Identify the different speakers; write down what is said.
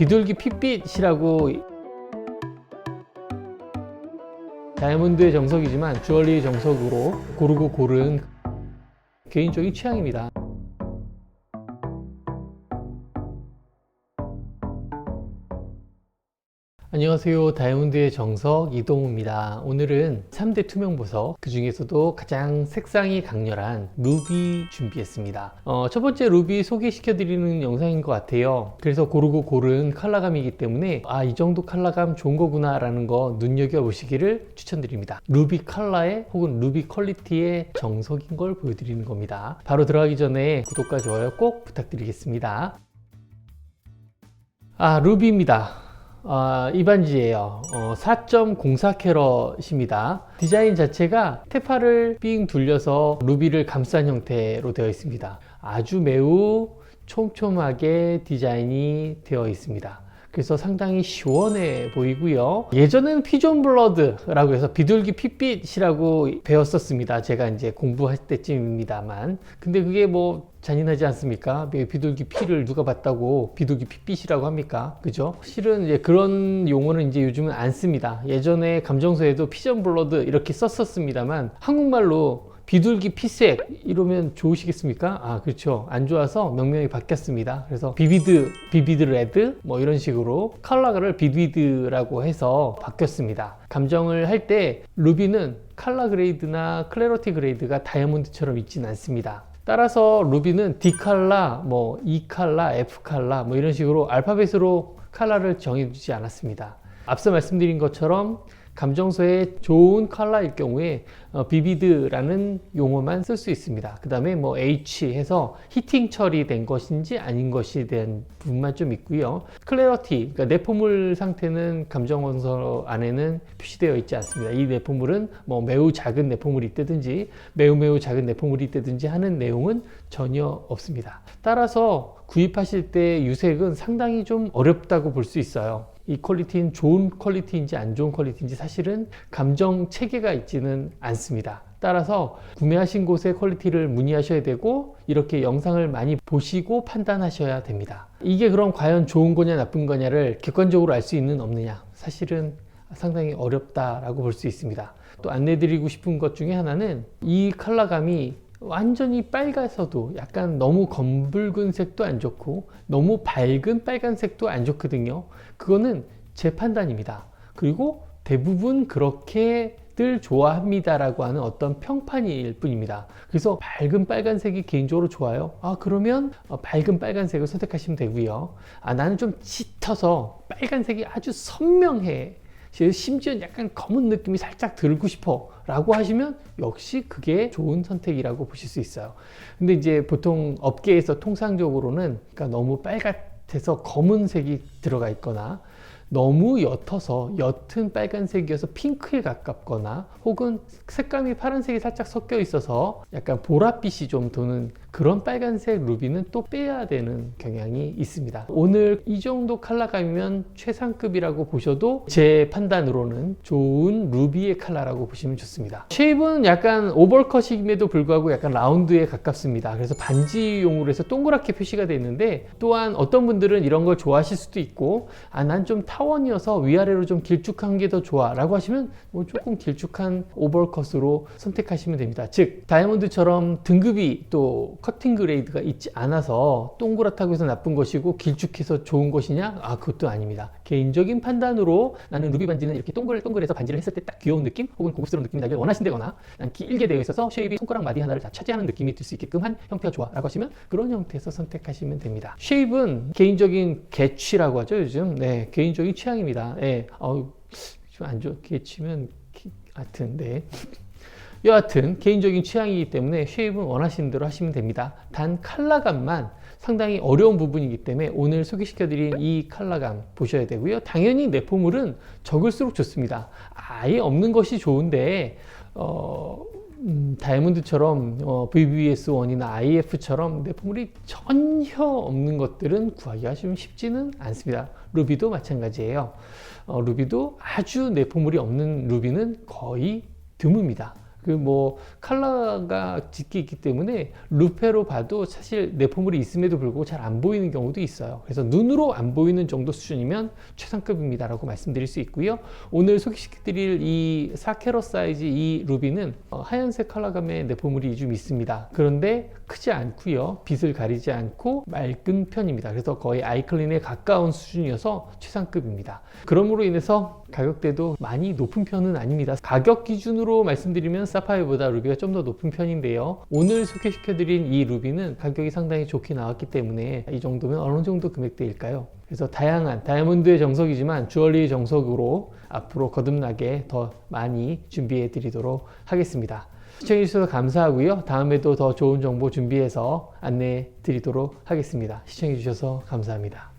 Speaker 1: 비둘기 핏빛이라고 다이아몬드의 정석이지만 주얼리의 정석으로 고르고 고른 개인적인 취향입니다. 안녕하세요. 다이아몬드의 정석 이동우입니다. 오늘은 3대 투명 보석, 그 중에서도 가장 색상이 강렬한 루비 준비했습니다. 어, 첫 번째 루비 소개시켜 드리는 영상인 것 같아요. 그래서 고르고 고른 컬러감이기 때문에 아, 이 정도 컬러감 좋은 거구나 라는 거 눈여겨 보시기를 추천드립니다. 루비 컬러의 혹은 루비 퀄리티의 정석인 걸 보여드리는 겁니다. 바로 들어가기 전에 구독과 좋아요 꼭 부탁드리겠습니다. 아, 루비입니다. 아, 이 반지예요. 어, 4.04 캐럿입니다. 디자인 자체가 테파를 삥 둘려서 루비를 감싼 형태로 되어 있습니다. 아주 매우 촘촘하게 디자인이 되어 있습니다. 그래서 상당히 시원해 보이고요. 예전에는 피존 블러드라고 해서 비둘기 핏빛이라고 배웠었습니다. 제가 이제 공부할 때쯤입니다만. 근데 그게 뭐 잔인하지 않습니까? 비둘기 피를 누가 봤다고 비둘기 핏빛이라고 합니까? 그죠? 실은 이제 그런 용어는 이제 요즘은 안 씁니다. 예전에 감정서에도 피전 블러드 이렇게 썼었습니다만 한국말로 비둘기 피색 이러면 좋으시겠습니까? 아 그렇죠. 안 좋아서 명명이 바뀌었습니다. 그래서 비비드 비비드 레드 뭐 이런 식으로 컬러를 비비드라고 해서 바뀌었습니다. 감정을 할 때 루비는 칼라 그레이드나 클래러티 그레이드가 다이아몬드처럼 있진 않습니다. 따라서 루비는 D 칼라, 뭐 E 칼라, F 칼라 뭐 이런 식으로 알파벳으로 칼라를 정해주지 않았습니다. 앞서 말씀드린 것처럼 감정서에 좋은 컬러일 경우에 어, 비비드라는 용어만 쓸 수 있습니다. 그 다음에 뭐 H 해서 히팅 처리된 것인지 아닌 것에 대한 부분만 좀 있고요. 클래러티, 그러니까 내포물 상태는 감정원서 안에는 표시되어 있지 않습니다. 이 내포물은 뭐 매우 작은 내포물이 있다든지 매우 매우 작은 내포물이 있다든지 하는 내용은 전혀 없습니다. 따라서 구입하실 때 유색은 상당히 좀 어렵다고 볼 수 있어요. 이 퀄리티는 좋은 퀄리티인지 안 좋은 퀄리티인지 사실은 감정 체계가 있지는 않습니다. 따라서 구매하신 곳의 퀄리티를 문의하셔야 되고 이렇게 영상을 많이 보시고 판단하셔야 됩니다. 이게 그럼 과연 좋은 거냐 나쁜 거냐를 객관적으로 알 수 있는 없느냐? 사실은 상당히 어렵다라고 볼 수 있습니다. 또 안내드리고 싶은 것 중에 하나는 이 컬러감이 완전히 빨가서도 약간 너무 검붉은 색도 안 좋고 너무 밝은 빨간색도 안 좋거든요. 그거는 제 판단입니다. 그리고 대부분 그렇게들 좋아합니다라고 하는 어떤 평판일 뿐입니다. 그래서 밝은 빨간색이 개인적으로 좋아요. 아, 그러면 어, 밝은 빨간색을 선택하시면 되고요. 아, 나는 좀 짙어서 빨간색이 아주 선명해. 심지어 약간 검은 느낌이 살짝 들고 싶어 라고 하시면 역시 그게 좋은 선택이라고 보실 수 있어요. 근데 이제 보통 업계에서 통상적으로는 그러니까 너무 빨갛해서 검은색이 들어가 있거나 너무 옅어서 옅은 빨간색이어서 핑크에 가깝거나 혹은 색감이 파란색이 살짝 섞여 있어서 약간 보랏빛이 좀 도는 그런 빨간색 루비는 또 빼야 되는 경향이 있습니다. 오늘 이 정도 컬러감이면 최상급이라고 보셔도 제 판단으로는 좋은 루비의 컬러라고 보시면 좋습니다. 쉐입은 약간 오버컷임에도 불구하고 약간 라운드에 가깝습니다. 그래서 반지용으로 해서 동그랗게 표시가 되어 있는데 또한 어떤 분들은 이런 걸 좋아하실 수도 있고 아 난 좀 타원이어서 위아래로 좀 길쭉한 게 더 좋아 라고 하시면 뭐 조금 길쭉한 오버컷으로 선택하시면 됩니다. 즉 다이아몬드처럼 등급이 또 커팅 그레이드가 있지 않아서 동그랗다고 해서 나쁜 것이고 길쭉해서 좋은 것이냐? 아 그것도 아닙니다. 개인적인 판단으로 나는 루비 반지는 이렇게 동글동글해서 반지를 했을 때 딱 귀여운 느낌 혹은 고급스러운 느낌이 나길 원하신다거나 난 길게 되어 있어서 쉐입이 손가락 마디 하나를 다 차지하는 느낌이 들 수 있게끔 한 형태가 좋아 라고 하시면 그런 형태에서 선택하시면 됩니다. 쉐입은 개인적인 개취라고 하죠 요즘 네 개인적인 취향입니다. 네, 어, 좀안 좋게 치면 하여튼 네. 여하튼 개인적인 취향이기 때문에 쉐입은 원하시는 대로 하시면 됩니다. 단 컬러감만 상당히 어려운 부분이기 때문에 오늘 소개시켜드린 이 컬러감 보셔야 되고요. 당연히 내포물은 적을수록 좋습니다. 아예 없는 것이 좋은데 어, 음, 다이아몬드처럼 어, VVS1이나 IF처럼 내포물이 전혀 없는 것들은 구하기가 좀 쉽지는 않습니다. 루비도 마찬가지예요. 어, 루비도 아주 내포물이 없는 루비는 거의 드뭅니다. 그뭐 컬러가 짙게 있기 때문에 루페로 봐도 사실 내포물이 있음에도 불구하고 잘 안 보이는 경우도 있어요. 그래서 눈으로 안 보이는 정도 수준이면 최상급입니다라고 말씀드릴 수 있고요. 오늘 소개시켜드릴 이 4캐럿 사이즈 이 루비는 어, 하얀색 컬러감의 내포물이 좀 있습니다. 그런데 크지 않고요. 빛을 가리지 않고 맑은 편입니다. 그래서 거의 아이클린에 가까운 수준이어서 최상급입니다. 그러므로 인해서 가격대도 많이 높은 편은 아닙니다. 가격 기준으로 말씀드리면 사파이어보다 루비가 좀 더 높은 편인데요. 오늘 소개시켜드린 이 루비는 가격이 상당히 좋게 나왔기 때문에 이 정도면 어느 정도 금액대일까요? 그래서 다양한 다이아몬드의 정석이지만 주얼리의 정석으로 앞으로 거듭나게 더 많이 준비해 드리도록 하겠습니다. 시청해 주셔서 감사하고요. 다음에도 더 좋은 정보 준비해서 안내해 드리도록 하겠습니다. 시청해 주셔서 감사합니다.